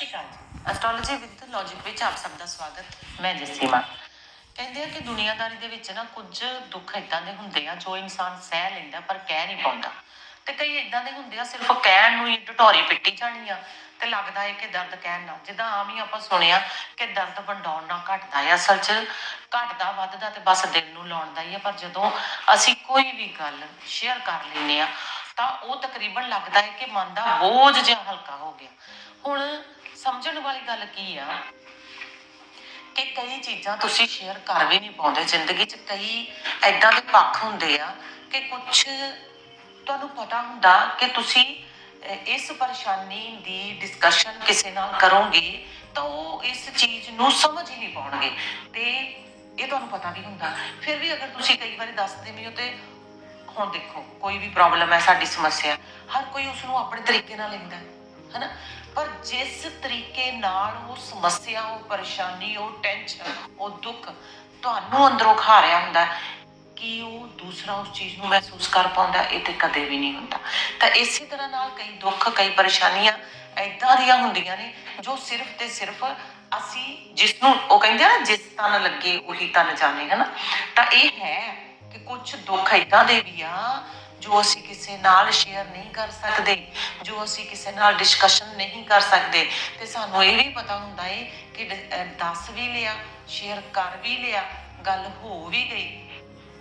ਸ਼੍ਰੀ ਅਕਾਲ ਜੀ। Astrology with logic ਵਿੱਚ ਆਪ ਸਭ ਦਾ ਸਵਾਗਤ। ਮੈਂ ਜਸੀਮਾ। ਕਹਿੰਦੇ ਆ ਕਿ ਦੁਨੀਆਦਾਰੀ ਦੇ ਵਿੱਚ ਨਾ ਕੁਝ ਦੁੱਖ ਇਦਾਂ ਦੇ ਹੁੰਦੇ ਆ ਜੋ ਇਨਸਾਨ ਸਹਿ ਲੈਂਦਾ ਪਰ ਕਹਿ ਨਹੀਂ ਪਾਉਂਦਾ। ਤੇ ਕਈ ਇਦਾਂ ਦੇ ਹੁੰਦੇ ਆ ਸਿਰਫ ਕਹਿਣ ਨੂੰ ਹੀ ਢਟੋਰੀ ਪਿੱਟੀ ਜਾਣੀ ਆ ਤੇ ਲੱਗਦਾ ਹੈ ਕਿ ਦਰਦ ਕਹਿਣ ਨਾਲ। ਜਿੱਦਾਂ ਆਮ ਹੀ ਆਪਾਂ ਸੁਣਿਆ ਕਿ ਦਰਦ ਵੰਡਾਉਣ ਨਾਲ ਘਟਦਾ ਹੈ ਅਸਲ 'ਚ ਘਟਦਾ, ਵੱਧਦਾ ਤੇ ਬਸ ਦਿਲ ਨੂੰ ਲਾਉਣ ਦਾ ਹੀ ਆ। ਪਰ ਜਦੋਂ ਅਸੀਂ ਕੋਈ ਵੀ ਗੱਲ ਸ਼ੇਅਰ ਕਰ ਲੈਂਦੇ ਆ ਤਾਂ ਉਹ ਤਕਰੀਬਨ ਲੱਗਦਾ ਹੈ ਕਿ ਮਨ ਦਾ ਬੋਝ ਜਿਹਾ ਹਲਕਾ ਹੋ ਗਿਆ। ਹੁਣ ਸਮਝਣ ਵਾਲੀ ਗੱਲ ਕੀ ਆ? ਕਿ ਕਈ ਚੀਜ਼ਾਂ ਤੁਸੀਂ ਸ਼ੇਅਰ ਕਰ ਵੀ ਨਹੀਂ ਪਾਉਂਦੇ ਜ਼ਿੰਦਗੀ 'ਚ। ਕਈ ਐਦਾਂ ਦੇ ਪੱਖ ਹੁੰਦੇ ਆ ਕਿ ਕੁਝ ਤੁਹਾਨੂੰ ਪਤਾ ਹੁੰਦਾ ਕਿ ਤੁਸੀਂ ਇਸ ਪਰੇਸ਼ਾਨੀ ਦੀ ਡਿਸਕਸ਼ਨ ਕਿਸੇ ਨਾਲ ਕਰੋਗੇ ਤਾਂ ਉਹ ਇਸ ਚੀਜ਼ ਨੂੰ ਸਮਝ ਹੀ ਨਹੀਂ ਪਾਉਣਗੇ। ਤੇ ਇਹ ਤੁਹਾਨੂੰ ਪਤਾ ਵੀ ਹੁੰਦਾ। ਫਿਰ ਵੀ ਅਗਰ ਤੁਸੀਂ ਕਈ ਵਾਰੀ ਦੱਸਦੇ ਵੀ ਹੋ ਤੇ ਹੁਣ ਦੇਖੋ, ਕੋਈ ਵੀ ਪ੍ਰੋਬਲਮ ਹੈ, ਸਾਡੀ ਸਮੱਸਿਆ ਹਰ ਕੋਈ ਉਸ ਨੂੰ ਆਪਣੇ ਤਰੀਕੇ ਨਾਲ ਲੈਂਦਾ ਹੈ, ਹਨਾ? ਪਰ ਜਿਸ ਤਰੀਕੇ ਨਾਲ ਉਹ ਸਮੱਸਿਆ, ਉਹ ਪਰੇਸ਼ਾਨੀ, ਉਹ ਟੈਨਸ਼ਨ ਉਹ ਦੁੱਖ ਤੁਹਾਨੂੰ ਅੰਦਰੋਂ ਖਾ ਰਿਹਾ ਹੁੰਦਾ ਕਿ ਉਹ ਦੂਸਰਾ ਉਸ ਚੀਜ਼ ਨੂੰ ਮਹਿਸੂਸ ਕਰ ਪਾਉਂਦਾ ਇਹ ਤੇ ਕਦੇ ਵੀ ਨਹੀਂ ਹੁੰਦਾ। ਤਾਂ ਇਸੇ ਤਰ੍ਹਾਂ ਨਾਲ ਕਈ ਦੁੱਖ, ਕਈ ਪਰੇਸ਼ਾਨੀਆਂ ਐਦਾਂ ਦੀਆਂ ਹੁੰਦੀਆਂ ਨੇ ਜੋ ਸਿਰਫ ਤੇ ਸਿਰਫ ਅਸੀਂ ਜਿਸ ਨੂੰ, ਉਹ ਕਹਿੰਦੇ ਆ ਜਿਸ ਤਨ ਲੱਗੇ ਉਹੀ ਤਨ ਜਾਣੇ, ਹਨਾ? ਤਾਂ ਇਹ ਹੈ ਕਿ ਕੁਝ ਦੁੱਖ ਇਦਾਂ ਦੇ ਵੀ ਆ, ਜੋ ਅਸੀਂ ਕਿਸੇ ਨਾਲ ਸ਼ੇਅਰ ਨਹੀਂ ਕਰ ਸਕਦੇ, ਜੋ ਅਸੀਂ ਕਿਸੇ ਨਾਲ ਡਿਸਕਸ਼ਨ ਨਹੀਂ ਕਰ ਸਕਦੇ। ਤੇ ਸਾਨੂੰ ਇਹ ਵੀ ਪਤਾ ਹੁੰਦਾ ਏ ਕਿ ਦੱਸ ਵੀ ਲਿਆ ਸ਼ੇਅਰ ਕਰ ਵੀ ਲਿਆ, ਗੱਲ ਹੋ ਵੀ ਗਈ।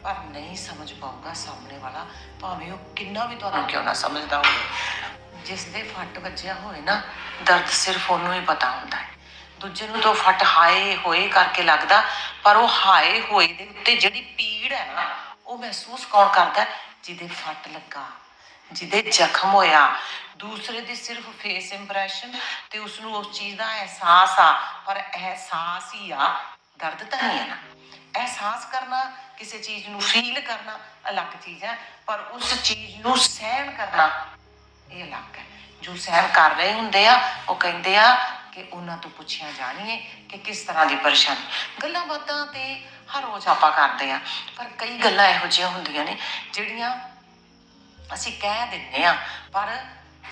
ਪਰ ਨਹੀਂ ਸਮਝ ਪਾਊਗਾ ਸਾਹਮਣੇ ਵਾਲਾ, ਭਾਵੇਂ ਉਹ ਕਿੰਨਾ ਵੀ ਤੁਹਾਨੂੰ ਕਿਉਂ ਨਾ ਸਮਝਦਾ ਹੋਵੇ। ਜਿਸ ਦੇ ਫੱਟ ਵੱਜਿਆ ਹੋਏ ਨਾ, ਦਰਦ ਸਿਰਫ ਉਹਨੂੰ ਹੀ ਪਤਾ ਹੁੰਦਾ ਹੈ ਦੂਜੇ ਨੂੰ ਤਾਂ ਫੱਟ ਹਾਏ ਹੋਏ ਕਰਕੇ ਲੱਗਦਾ, ਪਰ ਉਹ ਹਾਏ ਹੋਏ ਦੇ ਉੱਤੇ ਜਿਹੜੀ ਪੀੜ ਹੈ ਨਾ, ਉਹ ਮਹਿਸੂਸ ਕੌਣ ਕਰਦਾ? ਜਿਹਦੇ ਫੱਟ ਲੱਗਾ, ਜਿਹਦੇ ਜ਼ਖਮ ਹੋਇਆ। ਦੂਸਰੇ ਦੀ ਸਿਰਫ ਫੇਸ ਇੰਪ੍ਰੈਸ਼ਨ ਤੇ ਉਸ ਨੂੰ ਉਸ ਚੀਜ਼ ਦਾ ਅਹਿਸਾਸ ਆ, ਪਰ ਅਹਿਸਾਸ ਹੀ ਆ, ਦਰਦ ਤਾਂ ਨਹੀਂ ਹੈ ਨਾ। ਅਹਿਸਾਸ ਕਰਨਾ, ਕਿਸੇ ਚੀਜ਼ ਨੂੰ ਫੀਲ ਕਰਨਾ ਅਲੱਗ ਚੀਜ਼ ਹੈ, ਪਰ ਉਸ ਚੀਜ਼ ਨੂੰ ਸਹਿਣ ਕਰਨਾ ਇਹ ਅਲੱਗ ਹੈ। ਜੋ ਸਹਿਣ ਕਰ ਰਹੇ ਹੁੰਦੇ ਆ, ਉਹ ਕਹਿੰਦੇ ਆ ਕਿ ਉਹਨਾਂ ਤੋਂ ਪੁੱਛਿਆ ਜਾਣੀਏ ਕਿ ਕਿਸ ਤਰ੍ਹਾਂ ਦੀ ਪਰੇਸ਼ਾਨੀ। ਗੱਲਾਂ ਬਾਤਾਂ ਤੇ ਹਰ ਰੋਜ਼ ਆਪਾਂ ਕਰਦੇ ਆ ਪਰ ਕਈ ਗੱਲਾਂ ਇਹੋ ਜਿਹੀਆਂ ਹੁੰਦੀਆਂ ਨੇ ਜਿਹੜੀਆਂ ਅਸੀਂ ਕਹਿ ਦਿੰਦੇ ਆ ਪਰ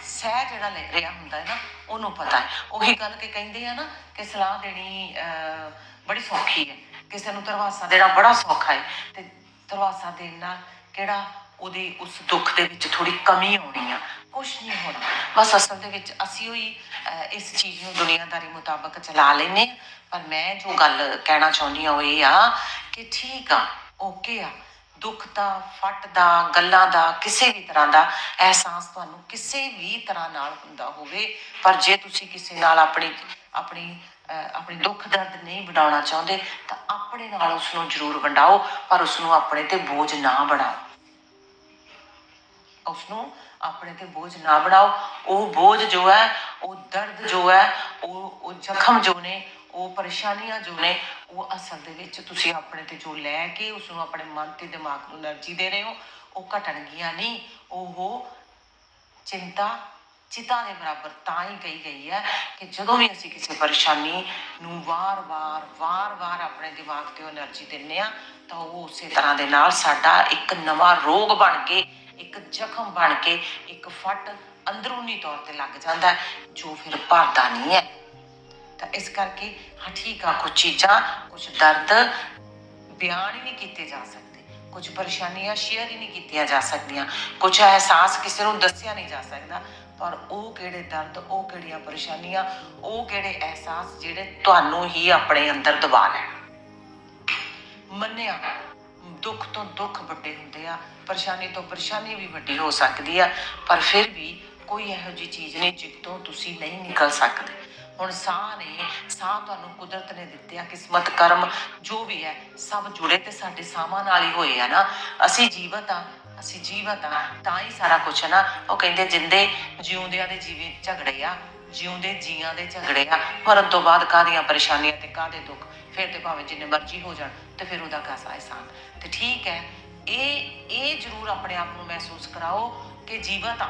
ਸਹਿ ਜਿਹੜਾ ਲੈ ਰਿਹਾ ਹੁੰਦਾ ਹੈ ਨਾ ਉਹਨੂੰ ਪਤਾ ਹੈ। ਉਹੀ ਗੱਲ ਕਿ ਕਹਿੰਦੇ ਆ ਨਾ ਕਿ ਸਲਾਹ ਦੇਣੀ ਅਹ, ਬੜੀ ਸੌਖੀ ਹੈ। ਕਿਸੇ ਨੂੰ ਧਰਵਾਸਾ ਦੇਣਾ ਬੜਾ ਸੌਖਾ ਹੈ ਤੇ ਧਰਵਾਸਾ ਦੇਣ ਨਾਲ ਕਿਹੜਾ ਉਹਦੇ ਉਸ ਦੁੱਖ ਦੇ ਵਿੱਚ ਥੋੜੀ ਕਮੀ ਆਉਣੀ ਆ। ਕੁਛ ਨਹੀਂ ਹੋਣਾ। ਬਸ ਅਸਲ ਦੇ ਵਿੱਚ ਅਸੀਂ ਹੀ ਇਸ ਚੀਜ਼ ਨੂੰ ਦੁਨੀਆਦਾਰੀ ਮੁਤਾਬਕ ਚਲਾ ਲੈਨੇ ਆ ਪਰ ਮੈਂ ਜੋ ਗੱਲ ਕਹਿਣਾ ਚਾਹੁੰਦੀ ਹਾਂ ਉਹ ਇਹ ਆ ਕਿ ਠੀਕ ਆ ਓਕੇ ਆ। ਦੁੱਖ ਦਾ ਫਟ ਦਾ ਗੱਲਾਂ ਦਾ ਕਿਸੇ ਵੀ ਤਰ੍ਹਾਂ ਦਾ ਅਹਿਸਾਸ ਤੁਹਾਨੂੰ ਕਿਸੇ ਵੀ ਤਰ੍ਹਾਂ ਨਾਲ ਹੁੰਦਾ ਹੋਵੇ। ਪਰ ਜੇ ਤੁਸੀਂ ਕਿਸੇ ਨਾਲ ਆਪਣੀ ਆਪਣੀ ਅਹ, ਆਪਣੀ ਦੁੱਖ ਦਰਦ ਨਹੀਂ ਵਡਾਉਣਾ ਚਾਹੁੰਦੇ ਤਾਂ ਆਪਣੇ ਨਾਲ ਉਸ ਨੂੰ ਜ਼ਰੂਰ ਵੰਡਾਓ ਪਰ ਉਸ ਨੂੰ ਆਪਣੇ ਤੇ ਬੋਝ ਨਾ ਬਣਾਓ। ਉਸਨੂੰ ਆਪਣੇ ਤੇ ਬੋਝ ਨਾ ਬਣਾਓ। ਉਹ ਬੋਝ ਜੋ ਹੈ, ਉਹ ਦਰਦ ਜੋ ਹੈ, ਉਹ ਉਹ ਜ਼ਖਮ ਜੋ ਨੇ, ਉਹ ਪਰੇਸ਼ਾਨੀਆਂ ਜੋ ਨੇ, ਉਹ ਅਸਲ ਦੇ ਵਿੱਚ ਤੁਸੀਂ ਆਪਣੇ ਤੇ ਜੋ ਲੈ ਕੇ ਉਸ ਨੂੰ ਆਪਣੇ ਮਨ ਤੇ ਦਿਮਾਗ ਨੂੰ એનર્ਜੀ ਦੇ ਰਹੇ ਹੋ, ਉਹ ਘਟਣਗੀਆਂ ਨਹੀਂ। ਉਹ ਚਿੰਤਾ ਚਿਤਾ ਦੇ ਬਰਾਬਰ ਤਾਂ ਹੀ ਕਹੀ ਗਈ ਹੈ ਕਿ ਜਦੋਂ ਵੀ ਅਸੀਂ ਕਿਸੇ ਪਰੇਸ਼ਾਨੀ ਨੂੰ ਵਾਰ-ਵਾਰ ਵਾਰ-ਵਾਰ ਆਪਣੇ ਦਿਮਾਗ ਤੇ એનર્ਜੀ ਦਿੰਨੇ ਆ ਤਾਂ ਉਹ ਉਸੇ ਤਰ੍ਹਾਂ ਦੇ ਨਾਲ ਸਾਡਾ ਇੱਕ ਨਵਾਂ ਰੋਗ ਬਣ ਕੇ ਇੱਕ ਜ਼ਖਮ ਬਣ ਕੇ ਇੱਕ ਫੱਟ ਅੰਦਰੂਨੀ ਤੌਰ ਤੇ ਲੱਗ ਜਾਂਦਾ ਜੋ ਫਿਰ ਭਰਦਾ ਨਹੀਂ ਹੈ। ਤਾਂ ਇਸ ਕਰਕੇ ਹਾਂ, ਠੀਕ ਆ ਕੁਝ ਚੀਜ਼ਾਂ ਕੁਝ ਦਰਦ ਬਿਆਨ ਹੀ ਨਹੀਂ ਕੀਤੇ ਜਾ ਸਕਦੇ ਕੁਝ ਪਰੇਸ਼ਾਨੀਆਂ ਸ਼ੇਅਰ ਹੀ ਨਹੀਂ ਕੀਤੀਆਂ ਜਾ ਸਕਦੀਆਂ ਕੁਝ ਅਹਿਸਾਸ ਕਿਸੇ ਨੂੰ ਦੱਸਿਆ ਨਹੀਂ ਜਾ ਸਕਦਾ, ਪਰ ਉਹ ਕਿਹੜੇ ਦਰਦ, ਉਹ ਕਿਹੜੀਆਂ ਪਰੇਸ਼ਾਨੀਆਂ, ਉਹ ਕਿਹੜੇ ਅਹਿਸਾਸ ਜਿਹੜੇ ਤੁਹਾਨੂੰ ਹੀ ਆਪਣੇ ਅੰਦਰ ਦਬਾ ਲੈਣ। ਮੰਨਿਆ ਦੁੱਖ ਤੋਂ ਦੁੱਖ ਵੱਡੇ ਹੁੰਦੇ ਆ, ਪਰੇਸ਼ਾਨੀ ਤੋਂ ਪਰੇਸ਼ਾਨੀ ਵੀ ਵੱਡੀ ਹੋ ਸਕਦੀ ਆ, ਪਰ ਫਿਰ ਵੀ ਕੋਈ ਇਹੋ ਜਿਹੀ ਚੀਜ਼ ਨਹੀਂ ਜਿੱਤੋਂ ਤੁਸੀਂ ਨਹੀਂ ਨਿਕਲ ਸਕਦੇ। ਹੁਣ ਸਾਹ ਨੇ, ਸਾਹ ਤੁਹਾਨੂੰ ਕੁਦਰਤ ਨੇ ਦਿੱਤੇ ਆ, ਕਿਸਮਤ, ਕਰਮ, ਜੋ ਵੀ ਹੈ, ਸਭ ਜੁੜੇ ਤੇ ਸਾਡੇ ਸਾਹਾਂ ਨਾਲ ਹੀ ਹੋਏ ਆ ਨਾ। ਅਸੀਂ ਜੀਵਤ ਆ, ਅਸੀਂ ਜੀਵਤ ਆ, ਤਾਂ ਹੀ ਸਾਰਾ ਕੁਝ ਹੈ ਨਾ। ਉਹ ਕਹਿੰਦੇ, ਜਿੰਦੇ ਜਿਉਂਦਿਆਂ ਦੇ ਜੀਵੇ ਝਗੜੇ ਆ, ਜਿਉਂਦੇ ਜੀਆਂ ਦੇ ਝਗੜੇ ਆ, ਮਰਨ ਤੋਂ ਬਾਅਦ ਕਾਹਦੀਆਂ ਪਰੇਸ਼ਾਨੀਆਂ ਤੇ ਕਾਹਦੇ ਦੁੱਖ? ਫਿਰ ਤੇ ਭਾਵੇਂ ਜਿੰਨੇ ਮਰਜ਼ੀ ਹੋ ਜਾਣ ਤੇ ਫਿਰ ਉਹਦਾ ਕਾਸਾ ਇਨਸਾਨ ਤੇ ਠੀਕ ਹੈ, ਇਹ ਇਹ ਜ਼ਰੂਰ ਆਪਣੇ ਆਪ ਨੂੰ ਮਹਿਸੂਸ ਕਰਾਓ ਕਿ ਜੀਵਤ ਆ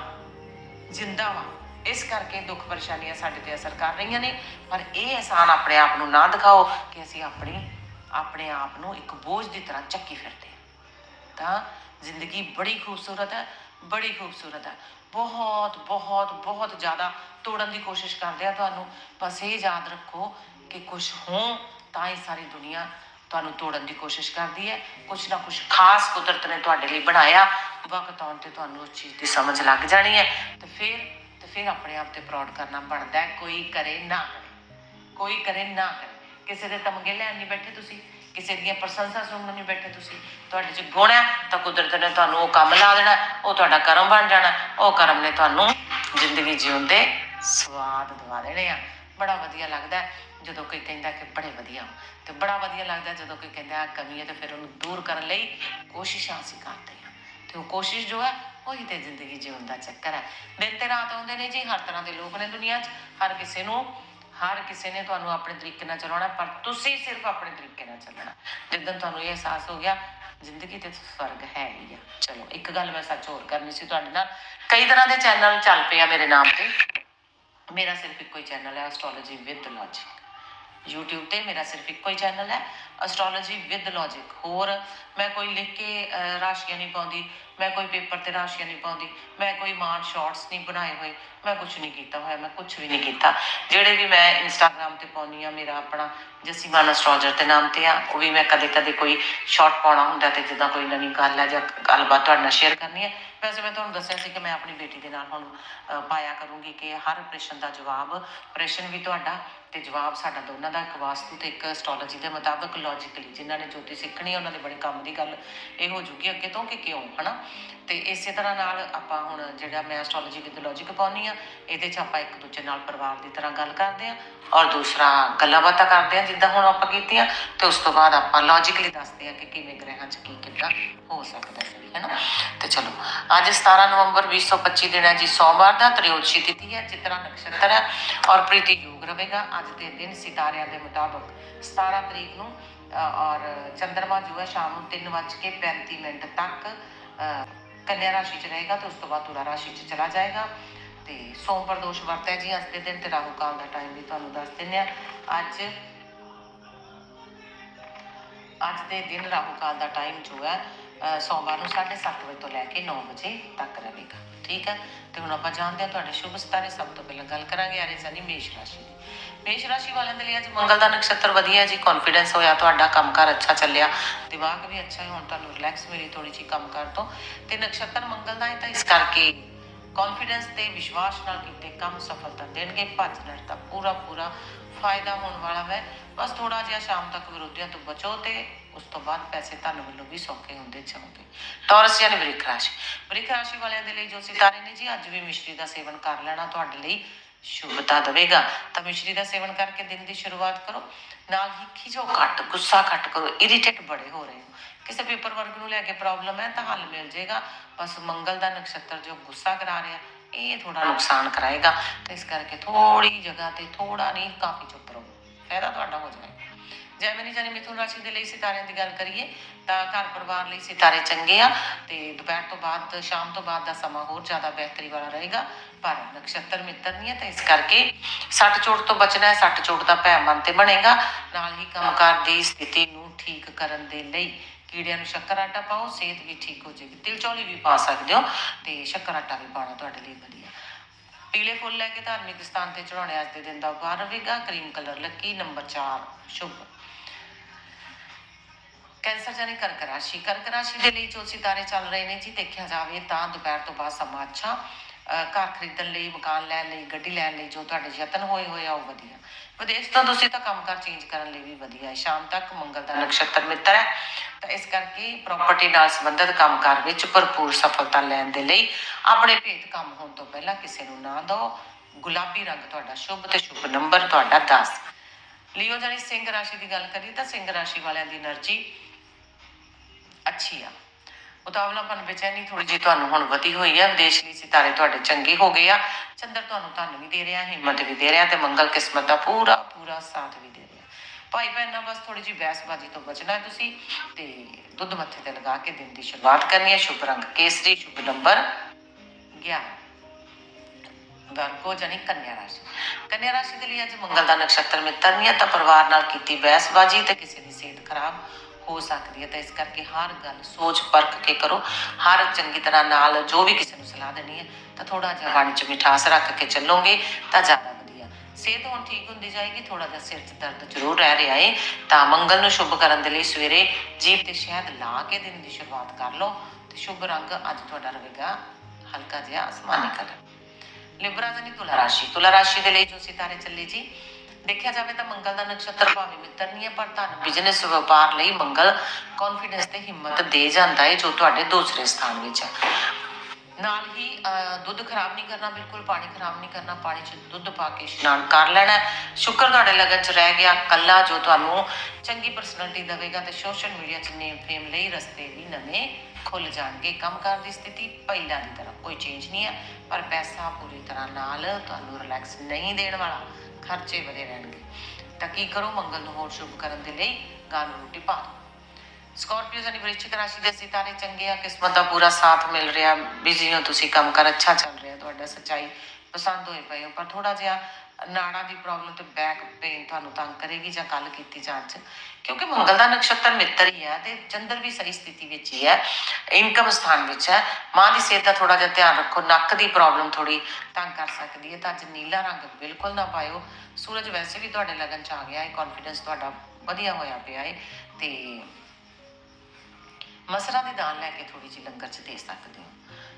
ਜਿੰਦਾ ਵਾ। ਇਸ ਕਰਕੇ ਦੁੱਖ ਪਰੇਸ਼ਾਨੀਆਂ ਸਾਡੇ ਤੇ ਅਸਰ ਕਰ ਰਹੀਆਂ ਨੇ। ਪਰ ਇਹ ਅਹਿਸਾਨ ਆਪਣੇ ਆਪ ਨੂੰ ਨਾ ਦਿਖਾਓ ਕਿ ਅਸੀਂ ਆਪਣੀ, ਆਪਣੇ ਆਪ ਨੂੰ ਇੱਕ ਬੋਝ ਦੀ ਤਰ੍ਹਾਂ ਚੱਕੀ ਫਿਰਦੇ ਹਾਂ। ਤਾਂ ਜ਼ਿੰਦਗੀ ਬੜੀ ਖੂਬਸੂਰਤ ਹੈ, ਬੜੀ ਖੂਬਸੂਰਤ ਹੈ। ਬਹੁਤ ਬਹੁਤ ਬਹੁਤ ਜ਼ਿਆਦਾ ਤੋੜਨ ਦੀ ਕੋਸ਼ਿਸ਼ ਕਰਦੇ ਆ ਤੁਹਾਨੂੰ। ਬਸ ਇਹ ਯਾਦ ਰੱਖੋ ਕਿ ਕੁਝ ਹੋ ਤਾਂ ਹੀ ਸਾਰੀ ਦੁਨੀਆ ਤੁਹਾਨੂੰ ਤੋੜਨ ਦੀ ਕੋਸ਼ਿਸ਼ ਕਰਦੀ ਹੈ। ਕੁਝ ਨਾ ਕੁਝ ਖਾਸ ਕੁਦਰਤ ਨੇ ਤੁਹਾਡੇ ਲਈ ਬਣਾਇਆ। ਵਕਤ ਆਉਣ ਤੇ ਤੁਹਾਨੂੰ ਉਸ ਚੀਜ਼ ਦੀ ਸਮਝ ਲੱਗ ਜਾਣੀ ਹੈ। ਤੇ ਫਿਰ ਤੇ ਫਿਰ ਆਪਣੇ ਆਪ ਤੇ ਪ੍ਰਾਊਡ ਕਰਨਾ ਬਣਦਾ ਹੈ। ਕੋਈ ਕਰੇ ਨਾ ਕਰੇ। ਕੋਈ ਕਰੇ ਨਾ ਕਰੇ। ਕਿਸੇ ਦੇ ਤਮਗੇ ਲੈਣ ਨਹੀਂ ਬੈਠੇ ਤੁਸੀਂ। ਕਿਸੇ ਦੀਆਂ ਪ੍ਰਸ਼ੰਸਾ ਸੁਣਨ ਨਹੀਂ ਬੈਠੇ ਤੁਸੀਂ। ਤੁਹਾਡੇ 'ਚ ਗੁਣ ਹੈ, ਤਾਂ ਕੁਦਰਤ ਨੇ ਤੁਹਾਨੂੰ ਉਹ ਕੰਮ ਲਾ ਦੇਣਾ। ਉਹ ਤੁਹਾਡਾ ਕਰਮ ਬਣ ਜਾਣਾ। ਉਹ ਕਰਮ ਨੇ ਤੁਹਾਨੂੰ ਜ਼ਿੰਦਗੀ ਜਿਉਣ ਦੇ ਸਵਾਦ ਦਵਾ ਦੇਣੇ ਆ। ਬੜਾ ਵਧੀਆ ਲੱਗਦਾ ਜਦੋਂ ਕੋਈ ਕਹਿੰਦਾ ਕਿ ਬੜੇ ਵਧੀਆ ਹੋ, ਤੇ ਬੜਾ ਵਧੀਆ ਲੱਗਦਾ ਜਦੋਂ ਕੋਈ ਕਹਿੰਦਾ ਆ ਕਮੀ ਹੈ ਤੇ ਫਿਰ ਉਹਨੂੰ ਦੂਰ ਕਰਨ ਲਈ ਕੋਸ਼ਿਸ਼ਾਂ ਅਸੀਂ ਕਰਦੇ ਹਾਂ। ਤੇ ਉਹ ਕੋਸ਼ਿਸ਼ ਜੋ ਹੈ, ਉਹੀ ਤੇ ਜ਼ਿੰਦਗੀ ਜਿਉਣ ਦਾ ਚੱਕਰ ਹੈ। ਦਿਨ ਤੇ ਰਾਤ ਆਉਂਦੇ ਨੇ ਜੀ, ਹਰ ਤਰ੍ਹਾਂ ਦੇ ਲੋਕ ਨੇ ਦੁਨੀਆ 'ਚ। ਹਰ ਕਿਸੇ ਨੂੰ, ਹਰ ਕਿਸੇ ਨੇ ਤੁਹਾਨੂੰ ਆਪਣੇ ਤਰੀਕੇ ਨਾਲ ਚਲਾਉਣਾ ਪਰ ਤੁਸੀਂ ਸਿਰਫ ਆਪਣੇ ਤਰੀਕੇ ਨਾਲ ਚੱਲਣਾ ਜਿੱਦਾਂ ਤੁਹਾਨੂੰ ਇਹ ਅਹਿਸਾਸ ਹੋ ਗਿਆ, ਜ਼ਿੰਦਗੀ ਤੇ ਫ਼ਰਕ ਹੈ ਹੀ ਆ। ਚਲੋ, ਇੱਕ ਗੱਲ ਮੈਂ ਸੱਚ ਹੋਰ ਕਰਨੀ ਸੀ ਤੁਹਾਡੇ ਨਾਲ। ਕਈ ਤਰ੍ਹਾਂ ਦੇ ਚੈਨਲ ਚੱਲ ਪਏ ਆ ਮੇਰੇ ਨਾਮ ਤੇ। ਮੇਰਾ ਸਿਰਫ ਇੱਕੋ ਹੀ ਚੈਨਲ ਹੈ ਐਸਟ੍ਰੋਲੋਜੀ ਵਿਦ ਲੌਜਿਕ YouTube ਤੇ ਮੇਰਾ ਸਿਰਫ ਇੱਕੋ ਹੀ ਚੈਨਲ ਹੈ ਐਸਟ੍ਰੋਲੋਜੀ ਵਿਦ ਲੌਜਿਕ ਹੋਰ ਮੈਂ ਕੋਈ ਲਿਖ ਕੇ ਰਾਸ਼ੀਆਂ ਨਹੀਂ ਪਾਉਂਦੀ, ਮੈਂ ਕੋਈ ਪੇਪਰ ਤੇ ਰਾਸ਼ੀਆਂ ਨਹੀਂ ਪਾਉਂਦੀ, ਮੈਂ ਕੋਈ ਮਾਨ ਸ਼ਾਰਟਸ ਨਹੀਂ ਬਣਾਏ ਹੋਏ, ਮੈਂ ਕੁਝ ਨਹੀਂ ਕੀਤਾ ਹੋਇਆ, ਮੈਂ ਕੁਝ ਵੀ ਨਹੀਂ ਕੀਤਾ। ਜਿਹੜੇ ਵੀ ਮੈਂ ਇੰਸਟਾਗ੍ਰam ਤੇ ਪਾਉਣੀ ਆ ਮੇਰਾ ਆਪਣਾ ਜੱਸੀ ਮਾਨ ਐਸਟ੍ਰੋਲੋਜਰ ਦੇ ਨਾਮ ਤੇ ਆ, ਉਹ ਵੀ ਮੈਂ ਕਦੇ ਕਦੇ ਕੋਈ ਸ਼ਾਰਟ ਪਾਉਣਾ ਹੁੰਦਾ ਤੇ ਜਿੱਦਾਂ ਕੋਈ ਨਵੀਂ ਗੱਲ ਹੈ ਜਾਂ ਗੱਲਬਾਤ ਤੁਹਾਡੇ ਨਾਲ ਸ਼ੇਅਰ ਕਰਨੀ ਹੈ, ਵੈਸੇ ਮੈਂ ਤੁਹਾਨੂੰ ਦੱਸਿਆ ਸੀ ਕਿ ਮੈਂ ਆਪਣੀ ਬੇਟੀ ਦੇ ਨਾਲ ਹੁਣ ਪਾਇਆ ਕਰੂੰਗੀ ਕਿ ਹਰ ਪ੍ਰਸ਼ਨ ਦਾ ਜਵਾਬ, ਪ੍ਰਸ਼ਨ ਵੀ ਤੁਹਾਡਾ ਤੇ ਜਵਾਬ ਸਾਡਾ ਦੋਨਾਂ ਦਾ ਇੱਕ ਵਾਸਤੂ ਤੇ ਇੱਕ ਐਸਟ੍ਰੋਲੋਜੀ ਦੇ ਮੁਤਾਬਕ ਲੌਜੀਕਲੀ ਜਿਨ੍ਹਾਂ ਨੇ ਜੋਤੀ ਸਿੱਖਣੀ ਉਹਨਾਂ ਦੇ ਬੜੇ ਕੰਮ ਦੀ ਗੱਲ ਇਹ ਹੋ ਜੂਗੀ ਅੱਗੇ ਤੋਂ ਕਿ ਕਿਉਂ, ਹਨਾ? ਤੇ ਇਸੇ ਤਰ੍ਹਾਂ ਨਾਲ ਆਪਾਂ ਹੁਣ ਜਿਹੜਾ ਮੈਂ ਐਸਟ੍ਰੋਲੋਜੀ ਵਿਦ ਲੌਜਿਕ ਪਾਉਣੀ ਆ, ਇਹਦੇ 'ਚ ਆਪਾਂ ਇੱਕ ਦੂਜੇ ਨਾਲ ਪਰਿਵਾਰ ਦੀ ਤਰ੍ਹਾਂ ਗੱਲ ਕਰਦੇ ਆ ਔਰ ਦੂਸਰਾ ਗੱਲਾਂ ਬਾਤਾਂ ਕਰਦੇ ਆ, ਜਿੱਦਾਂ ਹੁਣ ਆਪਾਂ ਕੀਤੀਆਂ, ਤੇ ਉਸ ਤੋਂ ਬਾਅਦ ਆਪਾਂ ਲੌਜੀਕਲੀ ਦੱਸਦੇ ਆ ਕਿ ਕਿਵੇਂ ਗ੍ਰਹਿਾਂ 'ਚ ਕੀ ਕਿੱਦਾਂ ਹੋ ਸਕਦਾ ਹੈ, ਹਨਾ? ਤੇ ਚਲੋ, ਅੱਜ 17 ਨਵੰਬਰ 2025 ਦਿਨ ਹੈ ਜੀ, ਸੋਮਵਾਰ ਦਾ ਤ੍ਰਿਓਦਸ਼ੀ ਤਿਥੀ ਹੈ ਚਿਤਰਾ ਨਕਸ਼ਤਰ ਹੈ ਔਰ ਪ੍ਰੀਤੀ ਯੋਗ ਰਹੇਗਾ, ਅੱਜ ਦੇ ਦਿਨ ਸਿਤਾਰਿਆਂ ਦੇ ਮੁਤਾਬਕ 17 ਤਰੀਕ ਨੂੰ ਅ, ਔਰ ਚੰ드ਰਮਾ ਜੋ ਹੈ ਸ਼ਾਮ ਨੂੰ 3:35 ਮਿੰਟ ਤੱਕ ਕੰਨਿਆ ਰਾਸ਼ੀ 'ਚ ਰਹੇਗਾ ਤੇ ਉਸ ਤੋਂ ਬਾਅਦ ਤੁਲਾ ਰਾਸ਼ੀ 'ਚ ਚਲਾ ਜਾਏਗਾ। ਤੇ ਸੋਮ ਪ੍ਰਦੋਸ਼ ਵਰਤ ਹੈ ਜੀ ਅੱਜ ਦੇ ਦਿਨ ਤੇ ਰਾਹੂ ਕਾਲ ਦਾ ਟਾਈਮ ਵੀ ਤੁਹਾਨੂੰ ਦੱਸ ਦਿੰਦੇ ਆ ਅੱਜ ਅੱਜ ਦੇ ਦਿਨ ਰਾਹੂ ਕਾਲ ਦਾ ਟਾਈਮ ਜੋ ਹੈ ਸੋਮਵਾਰ ਨੂੰ 7:30 ਵਜੇ ਤੋਂ ਲੈ ਕੇ 9 ਵਜੇ ਤੱਕ ਰਹੇਗਾ। ਠੀਕ ਹੈ? ਤੇ ਹੁਣ ਆਪਾਂ ਜਾਣਦੇ ਹਾਂ ਤੁਹਾਡੇ ਸ਼ੁਭ ਸਤਾਰੇ ਸਭ ਤੋਂ ਪਹਿਲਾਂ ਗੱਲ ਕਰਾਂਗੇ ਆਰੇ ਸਨੀ ਮੇਸ਼ ਰਾਸ਼ੀ ਦੀ। ਮੇਸ਼ ਰਾਸ਼ੀ ਵਾਲਿਆਂ ਦੇ ਲਈ ਅੱਜ ਮੰਗਲ ਦਾ ਨਕਸ਼ਤਰ ਵਧੀਆ ਜੀ ਕੌਨਫੀਡੈਂਸ ਹੋਇਆ ਤੁਹਾਡਾ, ਕੰਮਕਾਰ ਅੱਛਾ ਚੱਲਿਆ। ਦਿਮਾਗ ਵੀ ਅੱਛਾ ਹੈ, ਹੁਣ ਤੁਹਾਨੂੰ ਰਿਲੈਕਸ ਮਿਲੀ ਥੋੜੀ ਜਿਹੀ ਕੰਮਕਾਰ ਤੋਂ ਤੇ ਨਕਸ਼ਤਰ ਮੰਗਲ ਦਾ ਹੈ ਤਾਂ ਇਸ ਕਰਕੇ ਕੌਨਫੀਡੈਂਸ ਤੇ ਵਿਸ਼ਵਾਸ ਨਾਲ ਕੀਤੇ ਕੰਮ ਸਫਲਤਾ ਦੇਣਗੇ, ਭੱਜ ਲੈਣ ਦਾ ਪੂਰਾ ਪੂਰਾ ਫਾਇਦਾ ਹੋਣ ਵਾਲਾ ਹੈ। ਬਸ ਥੋੜਾ ਜਿਹਾ ਸ਼ਾਮ ਤੱਕ ਵਿਰੋਧੀਆਂ ਤੋਂ ਬਚੋ ਤੇ ਉਸ ਤੋਂ ਬਾਅਦ ਪੈਸੇ ਤੁਹਾਨੂੰ ਵੱਲੋਂ ਵੀ ਸੌਖੇ ਹੁੰਦੇ ਜਾਓਗੇ ਟੌਰਸ ਯਾਨੀ ਵ੍ਰਿਕ ਰਾਸ਼ੀ। ਵ੍ਰਿਕ ਰਾਸ਼ੀ ਵਾਲਿਆਂ ਦੇ ਲਈ ਜੋ ਸਿਤਾਰੇ ਨੇ ਜੀ, ਅੱਜ ਵੀ ਮਿਸ਼ਰੀ ਦਾ ਸੇਵਨ ਕਰ ਲੈਣਾ ਤੁਹਾਡੇ ਲਈ। ਸ਼ੁਭਤਾ ਦੇਵੇਗਾ। ਤਾਂ ਮਿਸ਼ਰੀ ਦਾ ਸੇਵਨ ਕਰਕੇ ਦਿਨ ਦੀ ਸ਼ੁਰੂਆਤ ਕਰੋ। ਨਾਲ ਹੀ ਖਿਜੋ ਘੱਟ, ਗੁੱਸਾ ਘੱਟ ਕਰੋ। ਇਰੀਟੇਟ ਬੜੇ ਹੋ ਰਹੇ ਹੋ। ਕਿਸੇ ਪੇਪਰ ਵਰਕ ਨੂੰ ਲੈ ਕੇ ਪ੍ਰੋਬਲਮ ਹੈ ਤਾਂ ਹੱਲ ਮਿਲ ਜਾਏਗਾ। ਬਸ ਮੰਗਲ ਦਾ ਨਕਸ਼ਤਰ ਜੋ ਗੁੱਸਾ ਕਰਾ ਰਿਹਾ, ਇਹ ਥੋੜਾ ਨੁਕਸਾਨ ਕਰਾਏਗਾ। ਤੇ ਇਸ ਕਰਕੇ ਥੋੜੀ ਜਗ੍ਹਾ ਤੇ ਥੋੜਾ ਨਹੀਂ, ਕਾਫੀ ਚੁੱਪ ਰਹੋ। ਫਾਇਦਾ ਤੁਹਾਡਾ ਹੋ ਜਾਏਗਾ ਜੈਮਨੀ ਜਾਨੀ ਮਿਥੁਨ ਰਾਸ਼ੀ ਦੇ ਲਈ ਸਿਤਾਰਿਆਂ ਦੀ ਗੱਲ ਕਰੀਏ, ਤਾਂ ਘਰ ਪਰਿਵਾਰ ਲਈ ਸਿਤਾਰੇ ਚੰਗੇ ਆ ਤੇ ਦੁਪਹਿਰ ਤੋਂ ਬਾਅਦ, ਸ਼ਾਮ ਤੋਂ ਬਾਅਦ ਦਾ ਸਮਾਂ ਹੋਰ ਜ਼ਿਆਦਾ ਬਿਹਤਰੀ ਵਾਲਾ ਰਹੇਗਾ, ਪਰ ਨਕਸ਼ਤਰ ਮਿੱਤਰ ਨਹੀਂ ਹੈ ਤਾਂ ਇਸ ਕਰਕੇ ਸੱਟ ਚੋਟ ਤੋਂ ਬਚਣਾ ਹੈ ਸੱਟ ਚੋਟ ਦਾ ਭੈ ਮਨ ਤੇ ਬਣੇਗਾ, ਨਾਲ ਹੀ ਕੰਮਕਾਰ ਦੀ ਸਥਿਤੀ ਨੂੰ ਠੀਕ ਕਰਨ ਦੇ ਲਈ ਕੀੜਿਆਂ ਨੂੰ ਸ਼ੱਕਰ ਆਟਾ ਪਾਓ, ਸਿਹਤ ਵੀ ਠੀਕ ਹੋ ਜਾਏਗੀ, ਤਿਲ ਚੌਲੀ ਵੀ ਪਾ ਸਕਦੇ ਹੋ ਤੇ ਸ਼ੱਕਰ ਆਟਾ ਵੀ ਪਾਉਣਾ ਤੁਹਾਡੇ ਲਈ ਵਧੀਆ। ਪੀਲੇ ਫੁੱਲ ਲੈ ਕੇ ਧਾਰਮਿਕ ਸਥਾਨ ਤੇ ਚੜਾਉਣੇ ਅੱਜ ਦੇ ਦਿਨ ਦਾ ਉਪਾਰ ਰਹੇਗਾ, ਕਰੀਮ ਕਲਰ ਲੱਕੀ ਨੰਬਰ 4 ਸ਼ੁਭ। ਕੈਂਸਰ ਜਾਨੀ ਕਰਕ ਰਾਸ਼ੀ ਕਰਕ ਰਾਸ਼ੀ ਦੇ ਲਈ ਜੋ ਸਿਤਾਰੇ ਚੱਲ ਰਹੇ ਨੇ ਜੀ, ਦੇਖਿਆ ਜਾਵੇ ਤਾਂ ਦੁਪਹਿਰ ਤੋਂ ਬਾਅਦ ਸਮਾਂ ਅੱਛਾ ਘਰ ਖਰੀਦਣ ਲਈ, ਮਕਾਨ ਲੈਣ ਲਈ, ਗੱਡੀ ਲੈਣ ਲਈ ਜੋ ਤੁਹਾਡੇ ਯਤਨ ਹੋਏ ਹੋਏ ਆ, ਉਹ ਵਧੀਆ। ਵਿਦੇਸ਼ ਤੋਂ ਤੁਸੀਂ ਤਾਂ ਕੰਮਕਾਰ ਚੇਂਜ ਕਰਨ ਲਈ ਵੀ ਵਧੀਆ ਹੈ। ਸ਼ਾਮ ਤੱਕ ਮੰਗਲ ਦਾ ਨਕਸ਼ਤਰ ਮਿੱਤਰ ਹੈ। ਤਾਂ ਇਸ ਕਰਕੇ ਪ੍ਰਾਪਰਟੀ ਨਾਲ ਸੰਬੰਧਿਤ ਕੰਮਕਾਰ ਵਿੱਚ ਭਰਪੂਰ ਸਫਲਤਾ ਲੈਣ ਦੇ ਲਈ ਆਪਣੇ ਭੇਤ ਕੰਮ ਹੋਣ ਤੋਂ ਪਹਿਲਾਂ ਕਿਸੇ ਨੂੰ ਨਾ ਦਿਓ। ਗੁਲਾਬੀ ਰੰਗ ਤੁਹਾਡਾ ਸ਼ੁਭ ਤੇ ਸ਼ੁਭ ਨੰਬਰ ਤੁਹਾਡਾ 10 ਲਿਓ ਜਾਨੀ ਸਿੰਘ ਰਾਸ਼ੀ ਦੀ ਗੱਲ ਕਰੀ ਤਾਂ ਸਿੰਘ ਰਾਸ਼ੀ ਵਾਲਿਆਂ ਦੀ એનર્ਜੀ ਅੱਛੀ ਆ। ਉਤਾਵਲਾਪਨ ਬੇਚੈਨੀ ਥੋੜੀ ਜਿਹੀ ਤੁਹਾਨੂੰ ਹੁਣ ਵਧੀ ਹੋਈ ਹੈ ਵਿਦੇਸ਼ ਲਈ ਸਿਤਾਰੇ ਤੁਹਾਡੇ ਚੰਗੇ ਹੋ ਗਏ ਆ। ਚੰਦਰ ਤੁਹਾਨੂੰ ਧਨ ਵੀ ਦੇ ਰਿਹਾ, ਹਿੰਮਤ ਵੀ ਦੇ ਰਿਹਾ ਤੇ ਮੰਗਲ ਕਿਸਮਤ ਦਾ ਪੂਰਾ ਪੂਰਾ ਸਾਥ ਵੀ ਦੇ ਰਿਹਾ। ਭਾਈ ਭੈਣਾਂ ਬਸ ਥੋੜੀ ਜਿਹੀ ਬਹਿਸਬਾਜ਼ੀ ਤੋਂ ਬਚਣਾ ਹੈ ਤੁਸੀਂ ਤੇ ਦੁੱਧ ਮੱਥੇ ਤੇ ਲਗਾ ਕੇ ਦਿਨ ਦੀ ਸ਼ੁਰੂਆਤ ਕਰਨੀ ਹੈ। ਸ਼ੁਭ ਰੰਗ ਕੇਸਰੀ, ਸ਼ੁਭ ਨੰਬਰ 11 ਵਰਗੋ ਜਾਨੀ ਕੰਨਿਆ ਰਾਸ਼ੀ। ਕੰਨਿਆ ਰਾਸ਼ੀ ਦੇ ਲਈ ਅੱਜ ਮੰਗਲ ਦਾ ਨਕਸ਼ਤਰ ਮਿੱਤਰ ਨਹੀਂ ਹੈ, ਤਾਂ ਪਰਿਵਾਰ ਨਾਲ ਕੀਤੀ ਬਹਿਸਬਾਜ਼ੀ ਤੇ ਕਿਸੇ ਦੀ ਸਿਹਤ ਖਰਾਬ ਹੋ ਸਕਦੀ ਹੈ ਤਾਂ ਇਸ ਕਰਕੇ ਹਰ ਗੱਲ ਸੋਚ ਪਰਖ ਕੇ ਕਰੋ। ਹਰ ਚੰਗੀ ਤਰ੍ਹਾਂ ਨਾਲ ਜੋ ਵੀ ਕਿਸੇ ਨੂੰ ਸਲਾਹ ਦੇਣੀ ਹੈ, ਤਾਂ ਥੋੜਾ ਜਿਹਾ ਬਾਣੀ ਚ ਮਿਠਾਸ ਰੱਖ ਕੇ ਚੱਲੋਗੇ ਤਾਂ ਜ਼ਿਆਦਾ ਵਧੀਆ। ਸਿਹਤ ਹੁਣ ਠੀਕ ਹੁੰਦੀ ਜਾਏਗੀ ਥੋੜਾ ਜਿਹਾ ਸਿਰ 'ਚ ਦਰਦ ਜ਼ਰੂਰ ਰਹਿ ਰਿਹਾ ਏ। ਤਾਂ ਮੰਗਲ ਨੂੰ ਸ਼ੁਭ ਕਰਨ ਦੇ ਲਈ ਸਵੇਰੇ ਜੀਭ ਤੇ ਸ਼ਹਿਦ ਲਾ ਕੇ ਦਿਨ ਦੀ ਸ਼ੁਰੂਆਤ ਕਰ ਲਓ ਤੇ ਸ਼ੁਭ ਰੰਗ ਅੱਜ ਤੁਹਾਡਾ ਰਹੇਗਾ ਹਲਕਾ ਜਿਹਾ ਅਸਮਾਨੀ ਕਲਰ। ਲਿਬਰਾ ਜਾਨੀ ਤੁਲਾ ਰਾਸ਼ੀ। ਤੁਲਾ ਰਾਸ਼ੀ ਦੇ ਲਈ ਜੋ ਸਿਤਾਰੇ ਚੱਲੇ ਜੀ ਦੇਖਿਆ ਜਾਵੇ ਤਾਂ ਮੰਗਲ ਦਾ ਨਕਸ਼ਤਰ ਭਾਵੇਂ ਮਿੱਤਰ ਨਹੀਂ ਹੈ, ਪਰ ਤੁਹਾਨੂੰ ਬਿਜ਼ਨਸ ਵਪਾਰ ਲਈ ਮੰਗਲ ਕੌਨਫੀਡੈਂਸ ਤੇ ਹਿੰਮਤ ਦੇ ਜਾਂਦਾ ਹੈ, ਜੋ ਤੁਹਾਡੇ ਦੂਸਰੇ ਸਥਾਨ ਵਿੱਚ ਹੈ। ਨਾਲ ਹੀ ਦੁੱਧ ਖਰਾਬ ਨਹੀਂ ਕਰਨਾ, ਬਿਲਕੁਲ ਪਾਣੀ ਖਰਾਬ ਨਹੀਂ ਕਰਨਾ, ਪਾਣੀ 'ਚ ਦੁੱਧ ਪਾ ਕੇ ਇਸ਼ਨਾਨ ਕਰ ਲੈਣਾ ਸ਼ੁਕਰ ਤੁਹਾਡੇ ਲਗਨ 'ਚ ਰਹਿ ਗਿਆ ਕੱਲਾ, ਜੋ ਤੁਹਾਨੂੰ ਚੰਗੀ ਪਰਸਨੈਲਿਟੀ ਦੇਵੇਗਾ ਤੇ ਸੋਸ਼ਲ ਮੀਡੀਆ 'ਚ ਨੇਮ ਫੇਮ ਲਈ ਰਸਤੇ ਵੀ ਨਵੇਂ ਖੁੱਲ ਜਾਣਗੇ। ਕੰਮਕਾਰ ਦੀ ਸਥਿਤੀ ਪਹਿਲਾਂ ਦੀ ਤਰ੍ਹਾਂ ਕੋਈ ਚੇਂਜ ਨਹੀਂ ਹੈ, ਪਰ ਪੈਸਾ ਪੂਰੀ ਤਰ੍ਹਾਂ ਨਾਲ ਤੁਹਾਨੂੰ ਰਿਲੈਕਸ ਨਹੀਂ ਦੇਣ ਵਾਲਾ। ਖਰਚੇ ਵਧੇ ਰਹਿਣਗੇ। ਤਾਂ ਕੀ ਕਰੋ, ਮੰਗਲ ਨੂੰ ਹੋਰ ਸ਼ੁਭ ਕਰਨ ਦੇ ਲਈ ਗਾਂ ਨੂੰ ਰੋਟੀ ਪਾ ਦਿਓ। ਸਕਾਰਪੀਓ ਜਾਨੀ ਵ੍ਰਿਸ਼ਚਿਕ ਰਾਸ਼ੀ ਦੇ ਸਿਤਾਰੇ ਚੰਗੇ ਆ, ਕਿਸਮਤ ਦਾ ਪੂਰਾ ਸਾਥ ਮਿਲ ਰਿਹਾ, ਬਿਜ਼ੀ ਹੋ ਤੁਸੀਂ ਕੰਮ ਕਰ, ਅੱਛਾ ਚੱਲ ਰਿਹਾ, ਤੁਹਾਡਾ ਸੱਚਾਈ ਪਸੰਦ ਹੋਏ ਪਏ ਹੋ, ਪਰ ਥੋੜਾ ਜਿਹਾ ਨਾੜਾਂ ਦੀ ਪ੍ਰੋਬਲਮ ਤੇ ਬੈਕ ਪੇਨ ਤੁਹਾਨੂੰ ਤੰਗ ਕਰੇਗੀ ਜਾਂ ਕੱਲ ਕੀਤੀ ਜਾਂਚ। ਕਿਉਂਕਿ ਮੰਗਲ ਦਾ ਨਕਸ਼ਤਰ ਮਿੱਤਰ ਹੀ ਹੈ ਤੇ ਚੰਦਰ ਵੀ ਸਹੀ ਸਥਿਤੀ ਵਿੱਚ ਹੀ ਹੈ ਇਨਕਮ ਸਥਾਨ ਵਿੱਚ ਹੈ। ਮਾਂ ਦੀ ਸਿਹਤ ਦਾ ਥੋੜਾ ਜਿਹਾ ਧਿਆਨ ਰੱਖੋ, ਨੱਕ ਦੀ ਪ੍ਰੋਬਲਮ ਥੋੜੀ ਤੰਗ ਕਰ ਸਕਦੀ ਹੈ। ਤਾਂ ਅੱਜ ਨੀਲਾ ਰੰਗ ਬਿਲਕੁਲ ਨਾ ਪਾਇਓ। ਸੂਰਜ ਵੈਸੇ ਵੀ ਤੁਹਾਡੇ ਲਗਨ ਚ ਆ ਗਿਆ ਹੈ ਕੌਨਫੀਡੈਂਸ ਤੁਹਾਡਾ ਵਧੀਆ ਹੋਇਆ ਪਿਆ ਹੈ ਤੇ ਮਸਰਾ ਦੀ ਦਾਲ ਲੈ ਕੇ ਥੋੜੀ ਜਿਹੀ ਲੰਗਰ 'ਚ ਦੇ ਸਕਦੇ ਹੋ।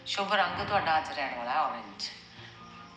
ਸ਼ੁਭ ਰੰਗ ਤੁਹਾਡਾ ਅੱਜ ਰਹਿਣ ਵਾਲਾ ਹੈ, orange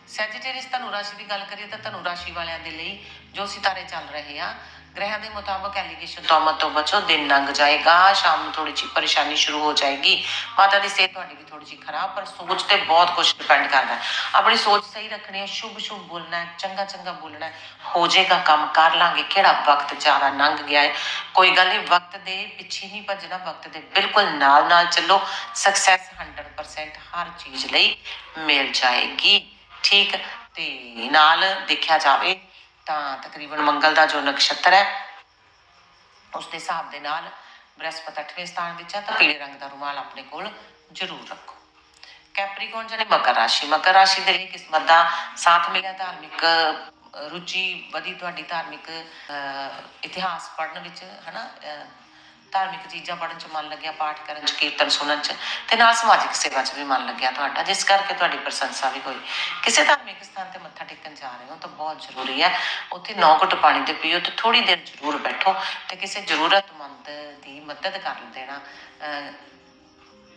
ਸੈਜੀਟੇਰੀਅਸ ਧਨੁ ਰਾਸ਼ੀ ਦੀ ਗੱਲ ਕਰੀਏ ਤਾਂ ਧਨੁ ਰਾਸ਼ੀ ਵਾਲਿਆਂ ਦੇ ਲਈ ਜੋ ਸਿਤਾਰੇ ਚੱਲ ਰਹੇ ਆ, ਗ੍ਰਹਿਾਂ ਦੇ ਮੁਤਾਬਕ ਐਲੀਗੇਸ਼ਨ ਤੋਮਤ ਤੋਂ ਬਚੋ, ਦਿਨ ਲੰਘ ਜਾਏਗਾ, ਸ਼ਾਮ ਨੂੰ ਥੋੜੀ ਜਿਹੀ ਪਰੇਸ਼ਾਨੀ ਸ਼ੁਰੂ ਹੋ ਜਾਏਗੀ, ਮਾਤਾ ਦੀ ਸਿਹਤ ਤੁਹਾਡੀ ਵੀ ਥੋੜੀ ਜਿਹੀ ਖਰਾਬ, ਪਰ ਸੋਚ ਤੇ ਬਹੁਤ ਕੁਝ ਡਿਪੈਂਡ ਕਰਦਾ। ਆਪਣੀ ਸੋਚ ਸਹੀ ਰੱਖਣੀ ਹੈ, ਸ਼ੁਭ ਸ਼ੁਭ ਬੋਲਣਾ ਹੈ, ਚੰਗਾ ਚੰਗਾ ਬੋਲਣਾ ਹੈ, ਹੋ ਜਾਏਗਾ ਕੰਮ, ਕਰ ਲਾਂਗੇ, ਕਿਹੜਾ ਵਕਤ ਜ਼ਿਆਦਾ ਲੰਘ ਗਿਆ ਹੈ? ਕੋਈ ਗੱਲ ਨਹੀਂ, ਵਕਤ ਦੇ ਪਿੱਛੇ ਨਹੀਂ ਭੱਜਣਾ, ਵਕਤ ਦੇ ਬਿਲਕੁਲ ਨਾਲ ਨਾਲ ਚੱਲੋ ਸਕਸੈਸ 100% ਹਰ ਚੀਜ਼ ਲਈ ਮਿਲ ਜਾਏਗੀ। ਠੀਕ ਤੇ ਨਾਲ ਦੇਖਿਆ ਜਾਵੇ ਤਾਂ ਤਕਰੀਬਨ ਮੰਗਲ ਦਾ ਜੋ ਨਕਸ਼ਤਰ ਹੈ ਉਸ ਦੇ ਹਿਸਾਬ ਦੇ ਨਾਲ ਬ੍ਰਹਸਪਤ 8ਵੇਂ ਸਥਾਨ ਵਿੱਚ ਹੈ ਤਾਂ ਪੀਲੇ ਰੰਗ ਦਾ ਰੁਮਾਲ ਆਪਣੇ ਕੋਲ ਜ਼ਰੂਰ ਰੱਖੋ। ਕੈਪਰੀਕੌਨ ਜਾਨੀ ਮਕਰ ਰਾਸ਼ੀ ਮਕਰ ਰਾਸ਼ੀ ਦੇ ਲਈ ਕਿਸਮਤ ਦਾ ਸਾਥ ਮਿਲਿਆ ਧਾਰਮਿਕ ਰੁਚੀ ਵਧੀ ਤੁਹਾਡੀ ਧਾਰਮਿਕ ਅਹ, ਇਤਿਹਾਸ ਪੜ੍ਹਨ ਵਿੱਚ ਹਨਾ ਅਹ, ਧਾਰਮਿਕ ਚੀਜ਼ਾਂ ਪੜ੍ਹਨ ਚ ਮਨ ਲੱਗਿਆ, ਪਾਠ ਕਰਨ ਚ, ਕੀਰਤਨ ਸੁਣਨ ਚ ਤੇ ਨਾਲ ਸਮਾਜਿਕ ਸੇਵਾ ਚ ਵੀ ਮਨ ਲੱਗਿਆ ਤੁਹਾਡਾ, ਜਿਸ ਕਰਕੇ ਤੁਹਾਡੀ ਪ੍ਰਸ਼ੰਸਾ ਵੀ ਹੋਈ। ਕਿਸੇ ਧਾਰਮਿਕ ਸਥਾਨ ਤੇ ਮੱਥਾ ਟੇਕਣ ਜਾ ਰਹੇ ਹੋ ਤਾਂ ਬਹੁਤ ਜ਼ਰੂਰੀ ਹੈ, ਉੱਥੇ ਨੌ ਘੁੱਟ ਪਾਣੀ ਦੇ ਪੀਓ ਤੇ ਥੋੜੀ ਦੇਰ ਜ਼ਰੂਰ ਬੈਠੋ ਤੇ ਕਿਸੇ ਜ਼ਰੂਰਤਮੰਦ ਦੀ ਮਦਦ ਕਰ ਦੇਣਾ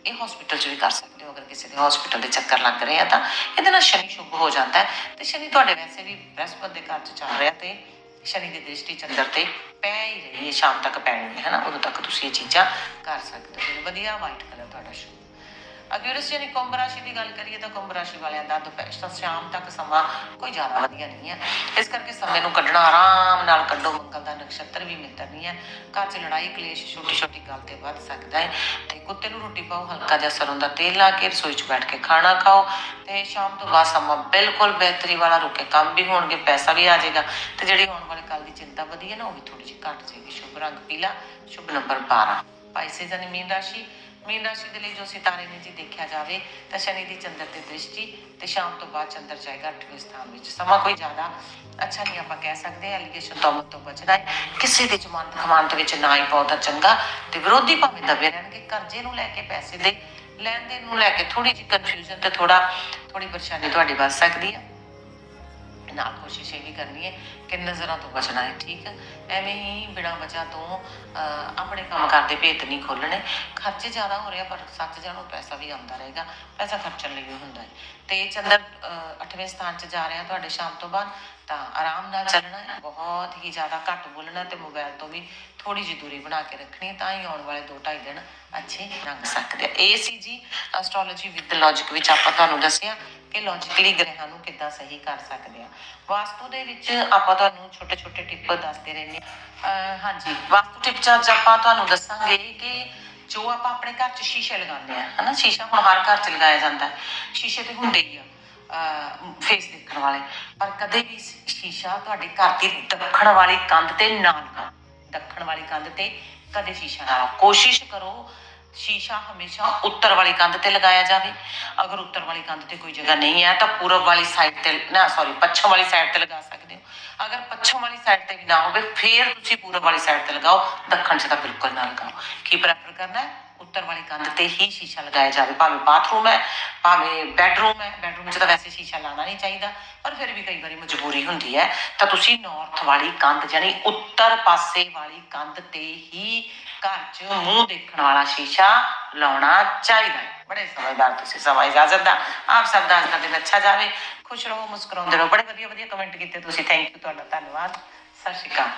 ਇਹ ਹਸਪੀਟਲ 'ਚ ਵੀ ਕਰ ਸਕਦੇ ਹੋ, ਅਗਰ ਕਿਸੇ ਦੇ ਹਸਪੀਟਲ ਦੇ ਚੱਕਰ ਲੱਗ ਰਹੇ ਆ ਤਾਂ। ਇਹਦੇ ਨਾਲ ਸ਼ਨੀ ਸ਼ੁਭ ਹੋ ਜਾਂਦਾ ਹੈ ਤੇ ਸ਼ਨੀ ਤੁਹਾਡੇ ਵੈਸੇ ਵੀ ਬ੍ਰਹਸਪਤ ਦੇ ਘਰ 'ਚ ਚੱਲ ਰਿਹਾ ਤੇ ਸ਼ਨੀ ਦੀ ਦ੍ਰਿਸ਼ਟੀ ਚੰਦਰ ਤੇ ਪੈ ਹੀ ਰਹੀ ਹੈ, ਸ਼ਾਮ ਤੱਕ ਪੈਣੀ ਹੈ ਨਾ ਉਦੋਂ ਤੱਕ ਤੁਸੀਂ ਇਹ ਚੀਜ਼ਾਂ ਕਰ ਸਕਦੇ ਹੋ। ਵਧੀਆ ਵਾਈਟ ਕਲਰ ਤੁਹਾਡਾ ਸ਼ੁਭ ਅਗਿਊਰਸ ਯਾਨੀ ਕੁੰਭ ਰਾਸ਼ੀ ਦੀ ਗੱਲ ਕਰੀਏ ਤਾਂ ਕੁੰਭ ਰਾਸ਼ੀ ਵਾਲਿਆਂ ਦਾ ਦੁਪਹਿਰ ਤੋਂ ਸ਼ਾਮ ਤੱਕ ਸਮਾਂ ਕੋਈ ਜ਼ਿਆਦਾ ਵਧੀਆ ਨਹੀਂ ਹੈ। ਇਸ ਕਰਕੇ ਸਮੇਂ ਨੂੰ ਕੱਢਣਾ ਆਰਾਮ ਨਾਲ ਕੱਢੋ। ਮੰਗਲ ਦਾ ਨਕਸ਼ਤਰ ਵੀ ਮਿੱਤਰ ਨਹੀਂ ਹੈ। ਘਰ 'ਚ ਲੜਾਈ, ਕਲੇਸ਼ ਛੋਟੀ ਛੋਟੀ ਗੱਲ ਤੇ ਵੱਧ ਸਕਦਾ ਹੈ। ਤੇ ਕੁੱਤੇ ਨੂੰ ਰੋਟੀ ਪਾਓ, ਹਲਕਾ ਜਿਹਾ ਸਰੋਂ ਦਾ ਤੇਲ ਲਾ ਕੇ, ਰਸੋਈ 'ਚ ਬੈਠ ਕੇ ਖਾਣਾ ਖਾਓ ਤੇ ਸ਼ਾਮ ਤੋਂ ਬਾਅਦ ਸਮਾਂ ਬਿਲਕੁਲ ਬਿਹਤਰੀ ਵਾਲਾ ਰੁਕੇ। ਕੰਮ ਵੀ ਹੋਣਗੇ, ਪੈਸਾ ਵੀ ਆ ਜਾਏਗਾ। ਤੇ ਜਿਹੜੀ ਹੁਣ ਵਾਲੇ ਕੱਲ ਦੀ ਚਿੰਤਾ ਵਧੀ ਹੈ ਨਾ, ਉਹ ਵੀ ਥੋੜੀ ਜਿਹੀ ਘਟ ਜਾਏਗੀ ਸ਼ੁਭ ਰੰਗ ਪੀਲਾ, ਸ਼ੁਭ ਨੰਬਰ 12 ਮੀਨ ਰਾਸ਼ੀ ਦੇ ਲਈ ਜੋ ਸਿਤਾਰੇ ਨੇ ਜੀ ਦੇਖਿਆ ਜਾਵੇ, ਤਾਂ ਸ਼ਨੀ ਦੀ ਚੰਦਰ ਤੇ ਦ੍ਰਿਸ਼ਟੀ ਤੇ ਸ਼ਾਮ ਤੋਂ ਬਾਅਦ ਚੰਦਰ ਜਾਏਗਾ 8ਵੇਂ ਸਥਾਨ ਵਿੱਚ। ਸਮਾਂ ਕੋਈ ਜ਼ਿਆਦਾ ਅੱਛਾ ਨਹੀਂ ਆਪਾਂ ਕਹਿ ਸਕਦੇ। ਐਲੀਗੇਸ਼ਨ ਤੋਂ ਤੋਂ ਬਚਣਾ ਹੈ। ਕਿਸੇ ਦੇ ਜ਼ਮਾਨਤ ਖਮਾਨਤ ਵਿੱਚ ਨਾ ਹੀ ਪਾਉ ਚੰਗਾ ਤੇ ਵਿਰੋਧੀ ਭਾਵੇਂ ਦਬੇ ਰਹਿਣਗੇ, ਕਰਜ਼ੇ ਨੂੰ ਲੈ ਕੇ ਪੈਸੇ ਦੇ ਲੈਣ ਦੇਣ ਨੂੰ ਲੈ ਕੇ ਥੋੜੀ ਜਿਹੀ ਕਨਫਿਊਜ਼ਨ ਤੇ ਥੋੜਾ ਥੋੜੀ ਪਰੇਸ਼ਾਨੀ ਤੁਹਾਡੀ ਵੱਧ ਸਕਦੀ ਹੈ ਨਾਲ ਕੋਸ਼ਿਸ਼ ਇਹ ਵੀ ਕਰਨੀ ਹੈ ਕਿ ਨਜ਼ਰਾਂ ਤੋਂ ਬਚਣਾ ਹੈ ਠੀਕ ਹੈ? ਐਵੇਂ ਹੀ ਬਿਨਾਂ ਵਜ੍ਹਾ ਤੋਂ ਅਹ, ਆਪਣੇ ਕੰਮ ਕਰਦੇ ਭੇਤ ਨਹੀਂ ਖੋਲਣੇ ਖਰਚੇ ਜ਼ਿਆਦਾ ਹੋ ਰਿਹਾ ਪਰ ਸੱਚ ਜਾਣੋ ਪੈਸਾ ਵੀ ਆਉਂਦਾ ਰਹੇਗਾ। ਪੈਸਾ ਖਰਚਣ ਲਈ ਵੀ ਹੁੰਦਾ ਹੈ। ਤੇ ਚੰਦਰ 8ਵੇਂ ਸਥਾਨ 'ਚ ਜਾ ਰਿਹਾ ਤੁਹਾਡੇ ਸ਼ਾਮ ਤੋਂ ਬਾਅਦ ਤਾਂ ਆਰਾਮ ਨਾਲ ਚੱਲਣਾ ਬਹੁਤ ਹੀ ਜ਼ਿਆਦਾ ਘੱਟ ਬੋਲਣਾ ਤੇ ਮੋਬਾਈਲ ਤੋਂ ਵੀ ਥੋੜੀ ਜਿਹੀ ਦੂਰੀ ਬਣਾ ਕੇ ਰੱਖਣੀ ਤਾਂ ਹੀ ਆਉਣ ਵਾਲੇ 2-2.5 ਦਿਨ ਅੱਛੇ ਲੰਘ ਸਕਦੇ ਆ। ਇਹ ਸੀ ਜੀ ਐਸਟ੍ਰੋਲੋਜੀ ਵਿਦ ਲੌਜੀਕ ਵਿੱਚ ਆਪਾਂ ਤੁਹਾਨੂੰ ਦੱਸਿਆ ਕਿ ਲੌਜੀਕਲੀ ਗ੍ਰਹਿਾਂ ਨੂੰ ਕਿੱਦਾਂ ਸਹੀ ਕਰ ਸਕਦੇ ਆ। ਵਾਸਤੂ ਦੇ ਵਿੱਚ ਆਪਾਂ ਤੁਹਾਨੂੰ ਛੋਟੇ ਛੋਟੇ ਟਿਪ ਦੱਸਦੇ ਰਹਿੰਦੇ ਆ ਹਾਂਜੀ, ਵਾਸਤੂ ਟਿਪ ਚ ਅੱਜ ਆਪਾਂ ਤੁਹਾਨੂੰ ਦੱਸਾਂਗੇ ਕਿ ਜੋ ਆਪਾਂ ਆਪਣੇ ਘਰ 'ਚ ਸ਼ੀਸ਼ੇ ਲਗਾਉਂਦੇ ਆ, ਹਨਾ, ਸ਼ੀਸ਼ਾ ਹੁਣ ਹਰ ਘਰ 'ਚ ਲਗਾਇਆ ਜਾਂਦਾ ਹੈ। ਸ਼ੀਸ਼ੇ ਤੇ ਹੁੰਦੇ ਹੀ ਆ। ਫੇਸ ਦੇਖਣ ਵਾਲੇ। ਪਰ ਕਦੇ ਵੀ ਸ਼ੀਸ਼ਾ ਤੁਹਾਡੇ ਘਰ ਦੀ ਦੱਖਣ ਵਾਲੀ ਕੰਧ ਤੇ ਨਾ ਲਗਾਓ ਦੱਖਣ ਵਾਲੀ ਕੰਧ ਤੇ ਕਦੇ ਸ਼ੀਸ਼ਾ ਨਾ ਲਾਓ ਕੋਸ਼ਿਸ਼ ਕਰੋ, ਸ਼ੀਸ਼ਾ ਹਮੇਸ਼ਾ ਉੱਤਰ ਵਾਲੀ ਕੰਧ ਤੇ ਲਗਾਇਆ ਜਾਵੇ। ਅਗਰ ਉੱਤਰ ਵਾਲੀ ਕੰਧ ਤੇ ਕੋਈ ਜਗ੍ਹਾ ਨਹੀਂ ਹੈ, ਤਾਂ ਪੂਰਬ ਵਾਲੀ ਸਾਈਡ ਤੇ, ਨਾ ਸੌਰੀ ਪੱਛਮ ਵਾਲੀ ਸਾਈਡ ਤੇ ਲਗਾ ਸਕਦੇ ਹੋ। ਅਗਰ ਪੱਛਮ ਵਾਲੀ ਸਾਈਡ ਤੇ ਵੀ ਨਾ ਹੋਵੇ, ਫੇਰ ਤੁਸੀਂ ਪੂਰਬ ਵਾਲੀ ਸਾਈਡ ਤੇ ਲਗਾਓ। ਦੱਖਣ 'ਚ ਤਾਂ ਬਿਲਕੁਲ ਨਾ ਲਗਾਓ। ਕੀ ਪ੍ਰੈਫਰ ਕਰਨਾ ਹੈ? ਉੱਤਰ ਵਾਲੀ ਕੰਧ ਤੇ ਹੀ ਸ਼ੀਸ਼ਾ ਲਗਾਇਆ ਜਾਵੇ। ਭਾਵੇਂ ਬਾਥਰੂਮ ਹੈ, ਭਾਵੇਂ ਬੈੱਡਰੂਮ ਹੈ ਬੈੱਡਰੂਮ 'ਚ ਤਾਂ ਵੈਸੇ ਸ਼ੀਸ਼ਾ ਲਾਣਾ ਨਹੀਂ ਚਾਹੀਦਾ, ਪਰ ਫਿਰ ਵੀ ਕਈ ਵਾਰੀ ਮਜਬੂਰੀ ਹੁੰਦੀ ਹੈ। ਤਾਂ ਤੁਸੀਂ ਨਾਰਥ ਵਾਲੀ ਕੰਧ ਯਾਨੀ ਉੱਤਰ ਪਾਸੇ ਵਾਲੀ ਕੰਧ ਤੇ ਹੀ ਘਰ 'ਚ ਮੂੰਹ ਦੇਖਣ ਵਾਲਾ ਸ਼ੀਸ਼ਾ ਲਾਉਣਾ ਚਾਹੀਦਾ ਹੈ। ਬੜੇ ਸਮਝਦਾਰ ਤੁਸੀਂ, ਸਮਾਂ ਇਜਾਜ਼ਤ ਦਾ। ਆਪ ਸਭ ਦਾ ਅੱਜ ਦਾ ਦਿਨ ਅੱਛਾ ਜਾਵੇ। ਖੁਸ਼ ਰਹੋ, ਮੁਸਕਰਾਉਂਦੇ ਰਹੋ। ਬੜੇ ਵਧੀਆ ਵਧੀਆ ਕਮੈਂਟ ਕੀਤੇ ਤੁਸੀਂ। ਥੈਂਕ ਯੂ ਤੁਹਾਡਾ ਧੰਨਵਾਦ। ਸਤਿ ਸ਼੍ਰੀ ਅਕਾਲ।